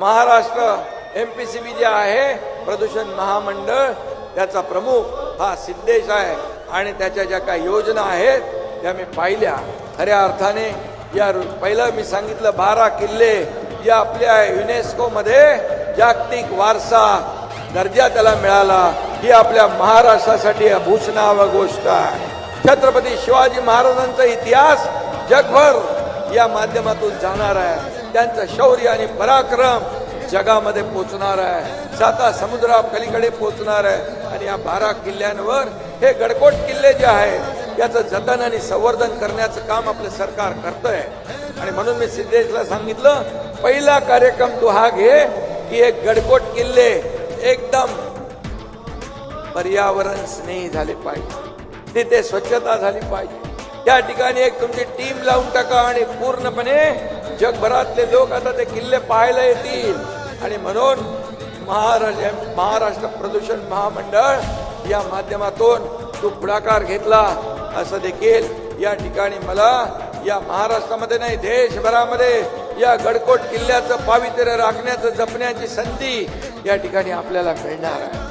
Maharashtra M P C B जे आहे प्रदूषण महामंडळ त्याचा प्रमुख हा सिद्धेश आहे. आणि त्याच्या ज्या काही योजना आहेत त्या मी पाहिल्या. खऱ्या अर्थाने या पहिलं मी सांगितलं बारा किल्ले या आपल्या युनेस्कोमध्ये जागतिक वारसा दर्जा त्याला मिळाला. ही आपल्या महाराष्ट्रासाठी अभूषणाव गोष्ट आहे. छत्रपती शिवाजी महाराजांचा इतिहास जगभर या माध्यमातून जाणार आहे. त्यांचं शौर्य आणि पराक्रम जगामध्ये पोचणार आहे. साता समुद्रा पलीकडे पोचणार आहे. आणि या बारा किल्ल्यांवर हे गडकोट किल्ले जे आहेत याचं जतन आणि संवर्धन करण्याचं काम आपलं सरकार करतंय. आणि म्हणून मी सिद्धेशला सांगितलं पहिला कार्यक्रम तू हा घे की एक गडकोट किल्ले एकदम पर्यावरण स्नेही झाले पाहिजे. तिथे स्वच्छता झाली पाहिजे. या ठिकाणी एक तुमची टीम लावून टाका आणि पूर्णपणे जगभरातले लोक आता ते किल्ले पाहायला येतील. आणि म्हणून महाराष्ट्र महाराष्ट्र प्रदूषण महामंडळ या माध्यमातून तू पुढाकार घेतला. असं देखील या ठिकाणी मला या महाराष्ट्रामध्ये नाही देशभरामध्ये या गडकोट किल्ल्याचं पावित्र्य राखण्याचं जपण्याची संधी या ठिकाणी आपल्याला मिळणार आहे.